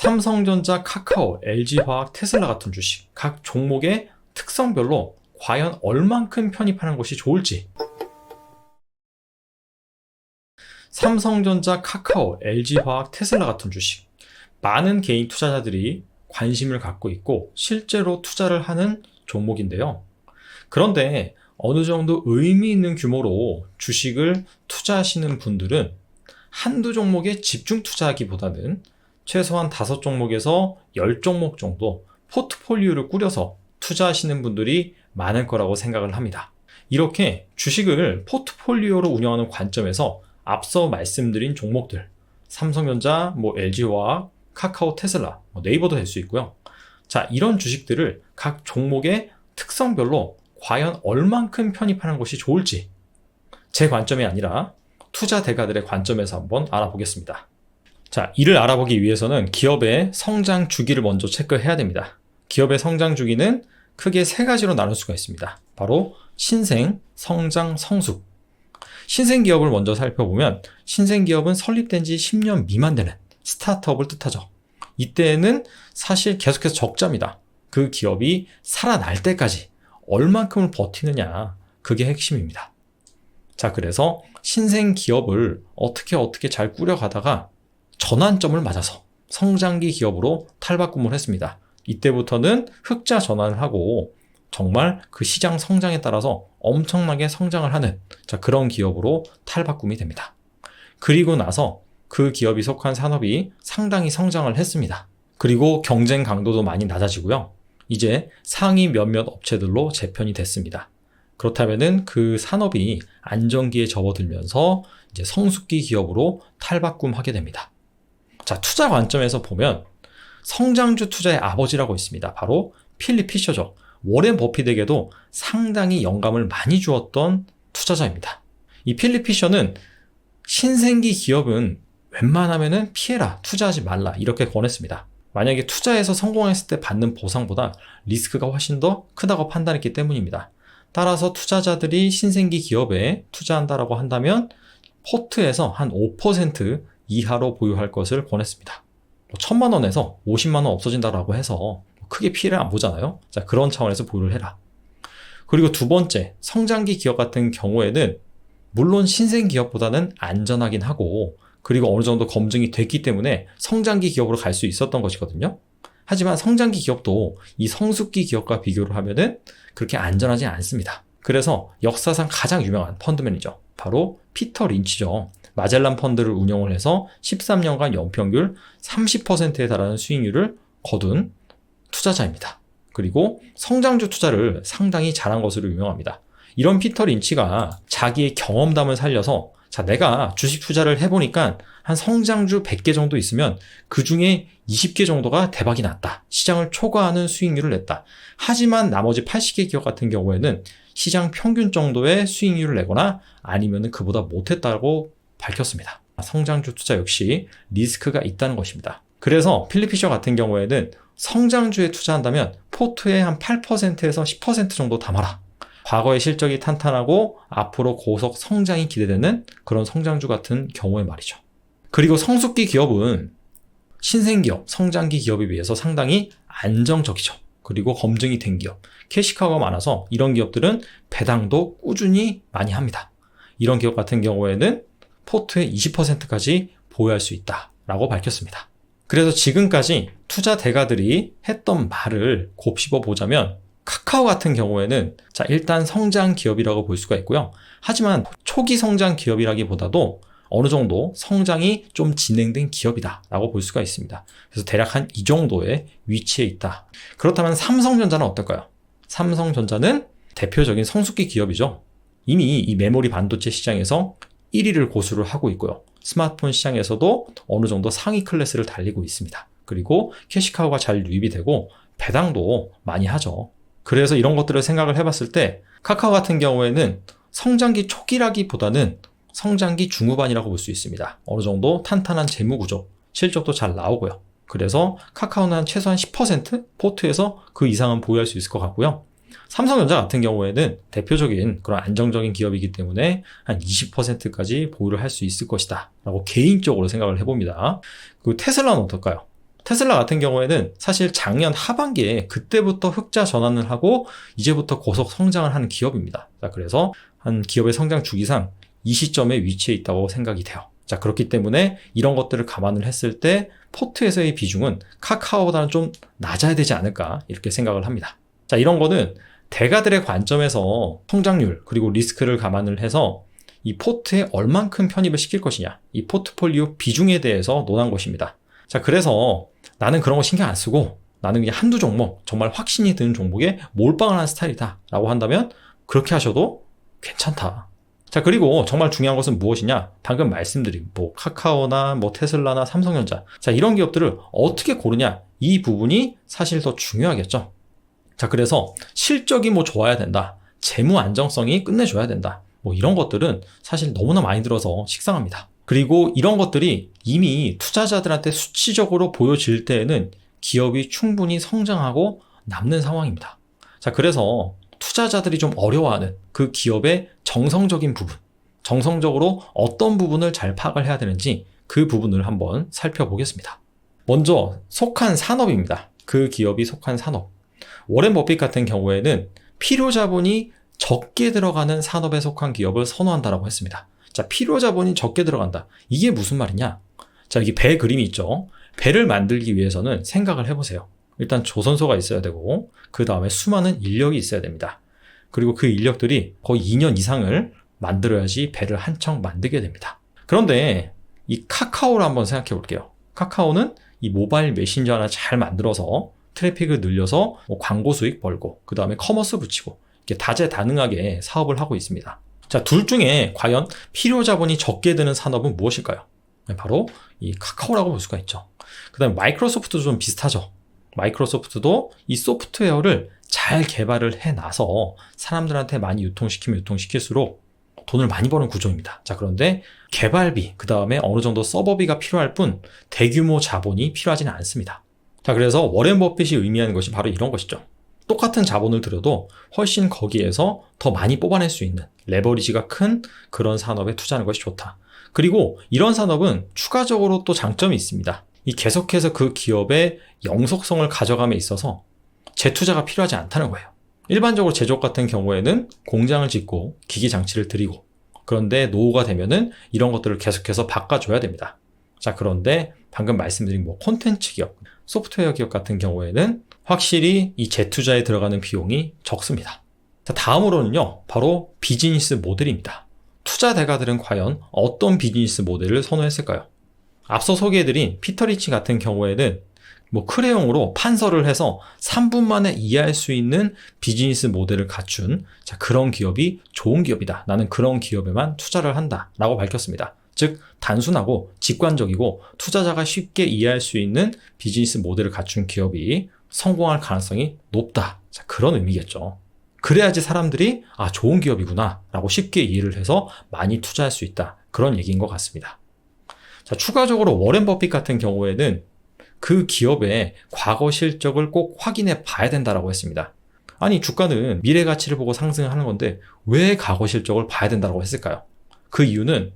삼성전자, 카카오, LG화학, 테슬라 같은 주식. 각 종목의 특성별로 과연 얼만큼 편입하는 것이 좋을지. 삼성전자, 카카오, LG화학, 테슬라 같은 주식. 많은 개인 투자자들이 관심을 갖고 있고 실제로 투자를 하는 종목인데요. 그런데 어느 정도 의미 있는 규모로 주식을 투자하시는 분들은 한두 종목에 집중 투자하기보다는 최소한 다섯 종목에서 열 종목 정도 포트폴리오를 꾸려서 투자하시는 분들이 많을 거라고 생각을 합니다. 이렇게 주식을 포트폴리오로 운영하는 관점에서 앞서 말씀드린 종목들, 삼성전자, 뭐 LG화학, 카카오, 테슬라, 뭐 네이버도 될 수 있고요. 자, 이런 주식들을 각 종목의 특성별로 과연 얼만큼 편입하는 것이 좋을지 제 관점이 아니라 투자 대가들의 관점에서 한번 알아보겠습니다. 자, 이를 알아보기 위해서는 기업의 성장 주기를 먼저 체크해야 됩니다. 기업의 성장 주기는 크게 세 가지로 나눌 수가 있습니다. 바로 신생, 성장, 성숙. 신생 기업을 먼저 살펴보면 신생 기업은 설립된 지 10년 미만 되는 스타트업을 뜻하죠. 이때에는 사실 계속해서 적자입니다. 그 기업이 살아날 때까지 얼만큼을 버티느냐, 그게 핵심입니다. 자, 그래서 신생 기업을 어떻게 어떻게 잘 꾸려가다가 전환점을 맞아서 성장기 기업으로 탈바꿈을 했습니다. 이때부터는 흑자 전환을 하고 정말 그 시장 성장에 따라서 엄청나게 성장을 하는 자, 그런 기업으로 탈바꿈이 됩니다. 그리고 나서 그 기업이 속한 산업이 상당히 성장을 했습니다. 그리고 경쟁 강도도 많이 낮아지고요. 이제 상위 몇몇 업체들로 재편이 됐습니다. 그렇다면은 그 산업이 안정기에 접어들면서 이제 성숙기 기업으로 탈바꿈하게 됩니다. 자, 투자 관점에서 보면 성장주 투자의 아버지라고 있습니다. 바로 필립 피셔죠. 워렌 버핏에게도 상당히 영감을 많이 주었던 투자자입니다. 이 필립 피셔는 신생기 기업은 웬만하면은 피해라, 투자하지 말라 이렇게 권했습니다. 만약에 투자해서 성공했을 때 받는 보상보다 리스크가 훨씬 더 크다고 판단했기 때문입니다. 따라서 투자자들이 신생기 기업에 투자한다라고 한다면 포트에서 한 5% 이하로 보유할 것을 권했습니다. 뭐 천만 원에서 50만 원 없어진다라고 해서 크게 피해를 안 보잖아요. 자, 그런 차원에서 보유를 해라. 그리고 두 번째, 성장기 기업 같은 경우에는 물론 신생 기업보다는 안전하긴 하고 그리고 어느 정도 검증이 됐기 때문에 성장기 기업으로 갈 수 있었던 것이거든요. 하지만 성장기 기업도 이 성숙기 기업과 비교를 하면은 그렇게 안전하지 않습니다. 그래서 역사상 가장 유명한 펀드 매니저 바로 피터 린치죠. 마젤란 펀드를 운영을 해서 13년간 연평균 30%에 달하는 수익률을 거둔 투자자입니다. 그리고 성장주 투자를 상당히 잘한 것으로 유명합니다. 이런 피터 린치가 자기의 경험담을 살려서 자, 내가 주식 투자를 해보니까 한 성장주 100개 정도 있으면 그 중에 20개 정도가 대박이 났다. 시장을 초과하는 수익률을 냈다. 하지만 나머지 80개 기업 같은 경우에는 시장 평균 정도의 수익률을 내거나 아니면 그보다 못했다고 밝혔습니다. 성장주 투자 역시 리스크가 있다는 것입니다. 그래서 필리피셔 같은 경우에는 성장주에 투자한다면 포트의 한 8%에서 10% 정도 담아라. 과거의 실적이 탄탄하고 앞으로 고속 성장이 기대되는 그런 성장주 같은 경우에 말이죠. 그리고 성숙기 기업은 신생기업, 성장기 기업에 비해서 상당히 안정적이죠. 그리고 검증이 된 기업, 캐시카우가 많아서 이런 기업들은 배당도 꾸준히 많이 합니다. 이런 기업 같은 경우에는 포트의 20%까지 보유할 수 있다라고 밝혔습니다. 그래서 지금까지 투자 대가들이 했던 말을 곱씹어 보자면 카카오 같은 경우에는 자 일단 성장 기업이라고 볼 수가 있고요. 하지만 초기 성장 기업이라기보다도 어느 정도 성장이 좀 진행된 기업이다라고 볼 수가 있습니다. 그래서 대략 한 이 정도의 위치에 있다. 그렇다면 삼성전자는 어떨까요? 삼성전자는 대표적인 성숙기 기업이죠. 이미 이 메모리 반도체 시장에서 1위를 고수를 하고 있고요. 스마트폰 시장에서도 어느 정도 상위 클래스를 달리고 있습니다. 그리고 캐시카우가 잘 유입이 되고 배당도 많이 하죠. 그래서 이런 것들을 생각을 해봤을 때 카카오 같은 경우에는 성장기 초기라기보다는 성장기 중후반이라고 볼 수 있습니다. 어느 정도 탄탄한 재무 구조, 실적도 잘 나오고요. 그래서 카카오는 한 최소한 10% 포트에서 그 이상은 보유할 수 있을 것 같고요. 삼성전자 같은 경우에는 대표적인 그런 안정적인 기업이기 때문에 한 20%까지 보유를 할 수 있을 것이다. 라고 개인적으로 생각을 해봅니다. 그 테슬라는 어떨까요? 테슬라 같은 경우에는 사실 작년 하반기에 그때부터 흑자 전환을 하고 이제부터 고속 성장을 하는 기업입니다. 자, 그래서 한 기업의 성장 주기상 이 시점에 위치해 있다고 생각이 돼요. 자, 그렇기 때문에 이런 것들을 감안을 했을 때 포트에서의 비중은 카카오보다는 좀 낮아야 되지 않을까 이렇게 생각을 합니다. 자, 이런 거는 대가들의 관점에서 성장률 그리고 리스크를 감안을 해서 이 포트에 얼만큼 편입을 시킬 것이냐, 이 포트폴리오 비중에 대해서 논한 것입니다. 자, 그래서 나는 그런 거 신경 안 쓰고 나는 그냥 한두 종목, 정말 확신이 드는 종목에 몰빵을 하는 스타일이다 라고 한다면 그렇게 하셔도 괜찮다. 자, 그리고 정말 중요한 것은 무엇이냐? 방금 말씀드린 뭐 카카오나 뭐 테슬라나 삼성전자. 자, 이런 기업들을 어떻게 고르냐? 이 부분이 사실 더 중요하겠죠. 자, 그래서 실적이 뭐 좋아야 된다. 재무 안정성이 끝내줘야 된다. 뭐 이런 것들은 사실 너무나 많이 들어서 식상합니다. 그리고 이런 것들이 이미 투자자들한테 수치적으로 보여질 때에는 기업이 충분히 성장하고 남는 상황입니다. 자, 그래서 투자자들이 좀 어려워하는 그 기업의 정성적인 부분, 정성적으로 어떤 부분을 잘 파악을 해야 되는지 그 부분을 한번 살펴보겠습니다. 먼저 속한 산업입니다. 그 기업이 속한 산업. 워렌 버핏 같은 경우에는 필요 자본이 적게 들어가는 산업에 속한 기업을 선호한다라고 했습니다. 자, 필요 자본이 적게 들어간다. 이게 무슨 말이냐? 자, 여기 배 그림이 있죠. 배를 만들기 위해서는 생각을 해보세요. 일단 조선소가 있어야 되고, 그 다음에 수많은 인력이 있어야 됩니다. 그리고 그 인력들이 거의 2년 이상을 만들어야지 배를 한 척 만들게 됩니다. 그런데 이 카카오를 한번 생각해 볼게요. 카카오는 이 모바일 메신저 하나 잘 만들어서 트래픽을 늘려서 뭐 광고 수익 벌고, 그 다음에 커머스 붙이고, 이렇게 다재다능하게 사업을 하고 있습니다. 자, 둘 중에 과연 필요 자본이 적게 드는 산업은 무엇일까요? 네, 바로 이 카카오라고 볼 수가 있죠. 그 다음에 마이크로소프트도 좀 비슷하죠. 마이크로소프트도 이 소프트웨어를 잘 개발을 해놔서 사람들한테 많이 유통시키면 유통시킬수록 돈을 많이 버는 구조입니다. 자, 그런데 개발비, 그 다음에 어느 정도 서버비가 필요할 뿐 대규모 자본이 필요하지는 않습니다. 자, 그래서 워렌 버핏이 의미하는 것이 바로 이런 것이죠. 똑같은 자본을 들여도 훨씬 거기에서 더 많이 뽑아낼 수 있는 레버리지가 큰 그런 산업에 투자하는 것이 좋다. 그리고 이런 산업은 추가적으로 또 장점이 있습니다. 이 계속해서 그 기업의 영속성을 가져감에 있어서 재투자가 필요하지 않다는 거예요. 일반적으로 제조업 같은 경우에는 공장을 짓고 기기 장치를 들이고 그런데 노후가 되면은 이런 것들을 계속해서 바꿔줘야 됩니다. 자, 그런데 방금 말씀드린 뭐 콘텐츠 기업, 소프트웨어 기업 같은 경우에는 확실히 이 재투자에 들어가는 비용이 적습니다. 자, 다음으로는요, 바로 비즈니스 모델입니다. 투자 대가들은 과연 어떤 비즈니스 모델을 선호했을까요? 앞서 소개해드린 피터 리치 같은 경우에는 뭐 크레용으로 판서를 해서 3분 만에 이해할 수 있는 비즈니스 모델을 갖춘 자, 그런 기업이 좋은 기업이다. 나는 그런 기업에만 투자를 한다. 라고 밝혔습니다. 즉, 단순하고 직관적이고 투자자가 쉽게 이해할 수 있는 비즈니스 모델을 갖춘 기업이 성공할 가능성이 높다. 자, 그런 의미겠죠. 그래야지 사람들이 아, 좋은 기업이구나. 라고 쉽게 이해를 해서 많이 투자할 수 있다. 그런 얘기인 것 같습니다. 자, 추가적으로 워렌 버핏 같은 경우에는 그 기업의 과거 실적을 꼭 확인해 봐야 된다라고 했습니다. 아니, 주가는 미래 가치를 보고 상승하는 건데 왜 과거 실적을 봐야 된다고 했을까요? 그 이유는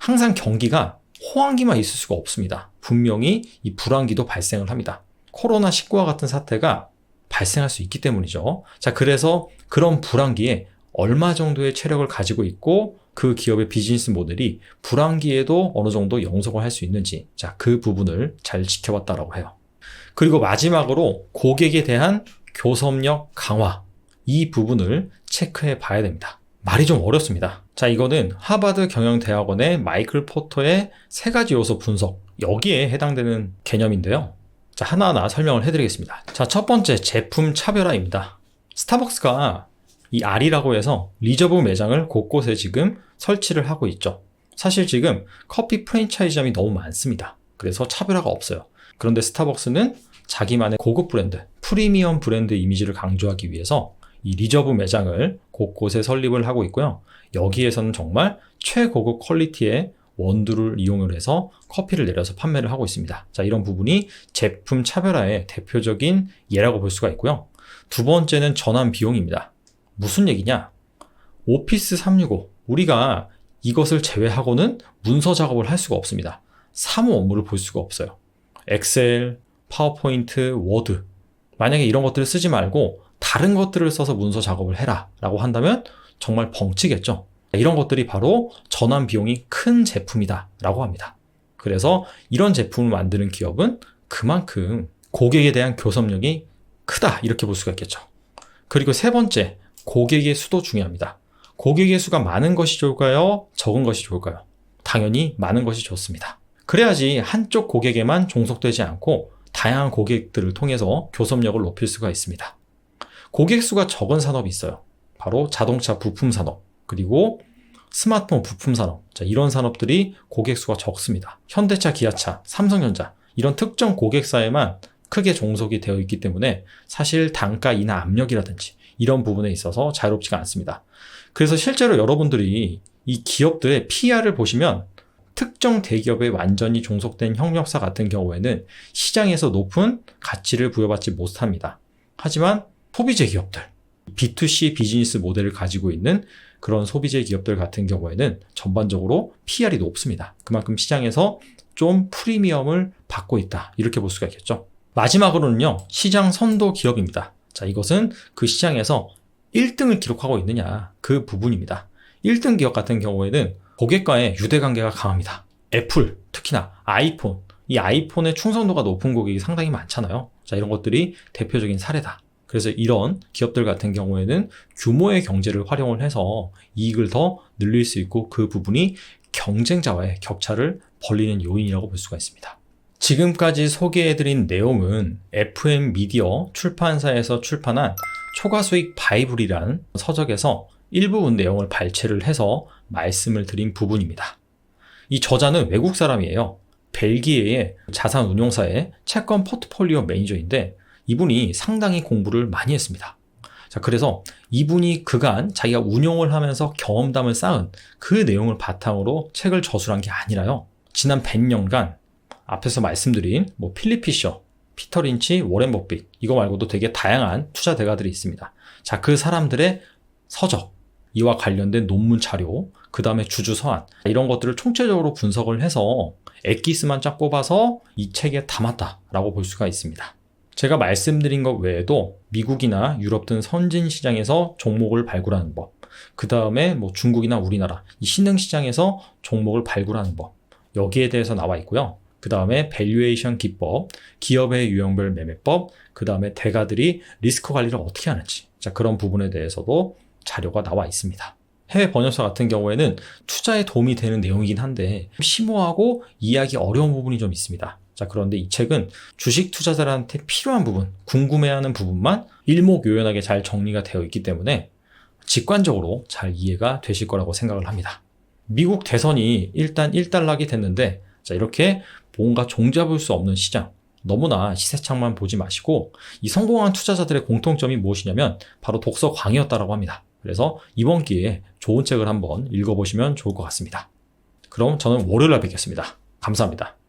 항상 경기가 호황기만 있을 수가 없습니다. 분명히 이 불황기도 발생을 합니다. 코로나19와 같은 사태가 발생할 수 있기 때문이죠. 자, 그래서 그런 불황기에 얼마 정도의 체력을 가지고 있고 그 기업의 비즈니스 모델이 불황기에도 어느 정도 영속을 할 수 있는지, 자, 그 부분을 잘 지켜봤다라고 해요. 그리고 마지막으로 고객에 대한 교섭력 강화, 이 부분을 체크해 봐야 됩니다. 말이 좀 어렵습니다. 자, 이거는 하버드 경영대학원의 마이클 포터의 세 가지 요소 분석, 여기에 해당되는 개념인데요. 자, 하나하나 설명을 해드리겠습니다. 자, 첫 번째, 제품 차별화입니다. 스타벅스가 이 R이라고 해서 리저브 매장을 곳곳에 지금 설치를 하고 있죠. 사실 지금 커피 프랜차이즈점이 너무 많습니다. 그래서 차별화가 없어요. 그런데 스타벅스는 자기만의 고급 브랜드, 프리미엄 브랜드 이미지를 강조하기 위해서 이 리저브 매장을 곳곳에 설립을 하고 있고요. 여기에서는 정말 최고급 퀄리티의 원두를 이용을 해서 커피를 내려서 판매를 하고 있습니다. 자, 이런 부분이 제품 차별화의 대표적인 예라고 볼 수가 있고요. 두 번째는 전환 비용입니다. 무슨 얘기냐? 오피스 365. 우리가 이것을 제외하고는 문서 작업을 할 수가 없습니다. 사무 업무를 볼 수가 없어요. 엑셀, 파워포인트, 워드. 만약에 이런 것들을 쓰지 말고 다른 것들을 써서 문서 작업을 해라 라고 한다면 정말 벙치겠죠. 이런 것들이 바로 전환 비용이 큰 제품이다 라고 합니다. 그래서 이런 제품을 만드는 기업은 그만큼 고객에 대한 교섭력이 크다 이렇게 볼 수가 있겠죠. 그리고 세 번째, 고객의 수도 중요합니다. 고객의 수가 많은 것이 좋을까요? 적은 것이 좋을까요? 당연히 많은 것이 좋습니다. 그래야지 한쪽 고객에만 종속되지 않고 다양한 고객들을 통해서 교섭력을 높일 수가 있습니다. 고객 수가 적은 산업이 있어요. 바로 자동차 부품 산업, 그리고 스마트폰 부품 산업. 자, 이런 산업들이 고객 수가 적습니다. 현대차, 기아차, 삼성전자, 이런 특정 고객사에만 크게 종속이 되어 있기 때문에 사실 단가 인하 압력이라든지 이런 부분에 있어서 자유롭지가 않습니다. 그래서 실제로 여러분들이 이 기업들의 PR을 보시면 특정 대기업에 완전히 종속된 협력사 같은 경우에는 시장에서 높은 가치를 부여받지 못합니다. 하지만 소비재 기업들, B2C 비즈니스 모델을 가지고 있는 그런 소비재 기업들 같은 경우에는 전반적으로 PR이 높습니다. 그만큼 시장에서 좀 프리미엄을 받고 있다. 이렇게 볼 수가 있겠죠. 마지막으로는요, 시장 선도 기업입니다. 자, 이것은 그 시장에서 1등을 기록하고 있느냐, 그 부분입니다. 1등 기업 같은 경우에는 고객과의 유대관계가 강합니다. 애플, 특히나 아이폰, 이 아이폰의 충성도가 높은 고객이 상당히 많잖아요. 자, 이런 것들이 대표적인 사례다. 그래서 이런 기업들 같은 경우에는 규모의 경제를 활용을 해서 이익을 더 늘릴 수 있고 그 부분이 경쟁자와의 격차를 벌리는 요인이라고 볼 수가 있습니다. 지금까지 소개해드린 내용은 FM 미디어 출판사에서 출판한 초과수익 바이블이라는 서적에서 일부분 내용을 발췌를 해서 말씀을 드린 부분입니다. 이 저자는 외국 사람이에요. 벨기에의 자산 운용사의 채권 포트폴리오 매니저인데 이분이 상당히 공부를 많이 했습니다. 자, 그래서 이분이 그간 자기가 운용을 하면서 경험담을 쌓은 그 내용을 바탕으로 책을 저술한 게 아니라요. 지난 100년간 앞에서 말씀드린 뭐 필립 피셔, 피터 린치, 워렌 버핏 이거 말고도 되게 다양한 투자 대가들이 있습니다. 자, 그 사람들의 서적, 이와 관련된 논문 자료, 그 다음에 주주 서한 이런 것들을 총체적으로 분석을 해서 엑기스만 쫙 뽑아서 이 책에 담았다라고 볼 수가 있습니다. 제가 말씀드린 것 외에도 미국이나 유럽 등 선진 시장에서 종목을 발굴하는 법, 그 다음에 뭐 중국이나 우리나라 이 신흥 시장에서 종목을 발굴하는 법 여기에 대해서 나와 있고요. 그 다음에 밸류에이션 기법, 기업의 유형별 매매법, 그 다음에 대가들이 리스크 관리를 어떻게 하는지 자 그런 부분에 대해서도 자료가 나와 있습니다. 해외 번역서 같은 경우에는 투자에 도움이 되는 내용이긴 한데 심오하고 이해하기 어려운 부분이 좀 있습니다. 자, 그런데 이 책은 주식 투자자들한테 필요한 부분, 궁금해하는 부분만 일목요연하게 잘 정리가 되어 있기 때문에 직관적으로 잘 이해가 되실 거라고 생각을 합니다. 미국 대선이 일단 1달락이 됐는데, 자, 이렇게 뭔가 종잡을 수 없는 시장, 너무나 시세창만 보지 마시고, 이 성공한 투자자들의 공통점이 무엇이냐면, 바로 독서 광이었다라고 합니다. 그래서 이번 기회에 좋은 책을 한번 읽어보시면 좋을 것 같습니다. 그럼 저는 월요일날 뵙겠습니다. 감사합니다.